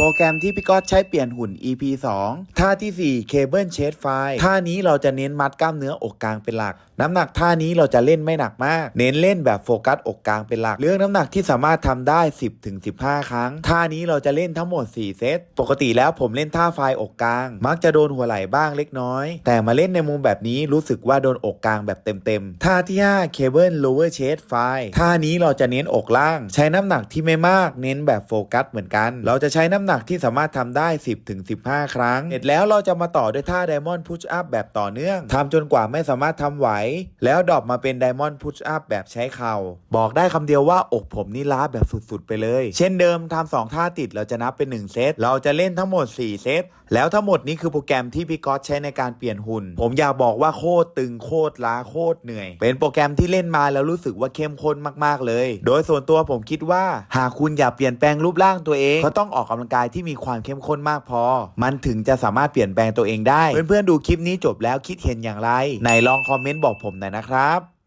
โปรแกรมที่พี่ก๊อตใช้เปลี่ยนหุ่น EP 2 ท่าที่4 Cable Chest Fly ท่านี้เราจะเน้นมัดกล้ามเนื้ออกกลางเป็นหลัก น้ำหนักท่านี้เราจะเล่นไม่หนักมาก เน้นเล่นแบบโฟกัสอกกลางเป็นหลัก เรื่องน้ำหนักที่สามารถทำได้ 10ถึง15 ครั้ง ท่านี้เราจะเล่นทั้งหมด 4 เซต ปกติแล้วผมเล่นท่าไฟอกกลาง มักจะโดนหัวไหล่บ้างเล็กน้อย แต่มาเล่นในมุมแบบนี้รู้สึกว่าโดนอกกลางแบบเต็มๆ ท่าที่5 Cable Lower Chest Fly ท่านี้เราจะเน้นอกล่าง ใช้น้ำหนักที่ไม่มาก เน้นแบบโฟกัสเหมือนกัน เราจะใช้น้ำหนักที่สามารถทำได้ 10ถึง15 ครั้ง เสร็จแล้วเราจะมาต่อด้วยท่า Diamond Push Up แบบต่อเนื่องทำจนกว่าไม่สามารถทำไหว แล้วดรอปมาเป็น Diamond Push Up แบบใช้เข่า บอกได้คำเดียวว่าอกผมนี่ล้าแบบสุดๆ ไปเลย เช่นเดิมทำสองท่าติดเราจะนับเป็น 1 เซต เราจะเล่นทั้งหมด 4 เซต แล้วทั้งหมดนี้คือโปรแกรมที่พี่ก๊อตใช้ในการเปลี่ยนหุ่น ผมอยากบอกว่าโคตรตึงโคตรล้าโคตรเหนื่อย เป็นโปรแกรมที่เล่นมาแล้วรู้สึกว่าเข้มข้นมากๆเลย โดยส่วนตัวผมคิดว่าหากคุณอยากเปลี่ยนแปลงรูปร่างตัวเองก็ต้องออกกำลังกายายที่มีความเข้มข้นมากพอ มันถึงจะสามารถเปลี่ยนแปลงตัวเองได้ เพื่อนๆดูคลิปนี้จบแล้วคิดเห็นอย่างไรไหนลองคอมเมนต์บอกผมหน่อยนะครับ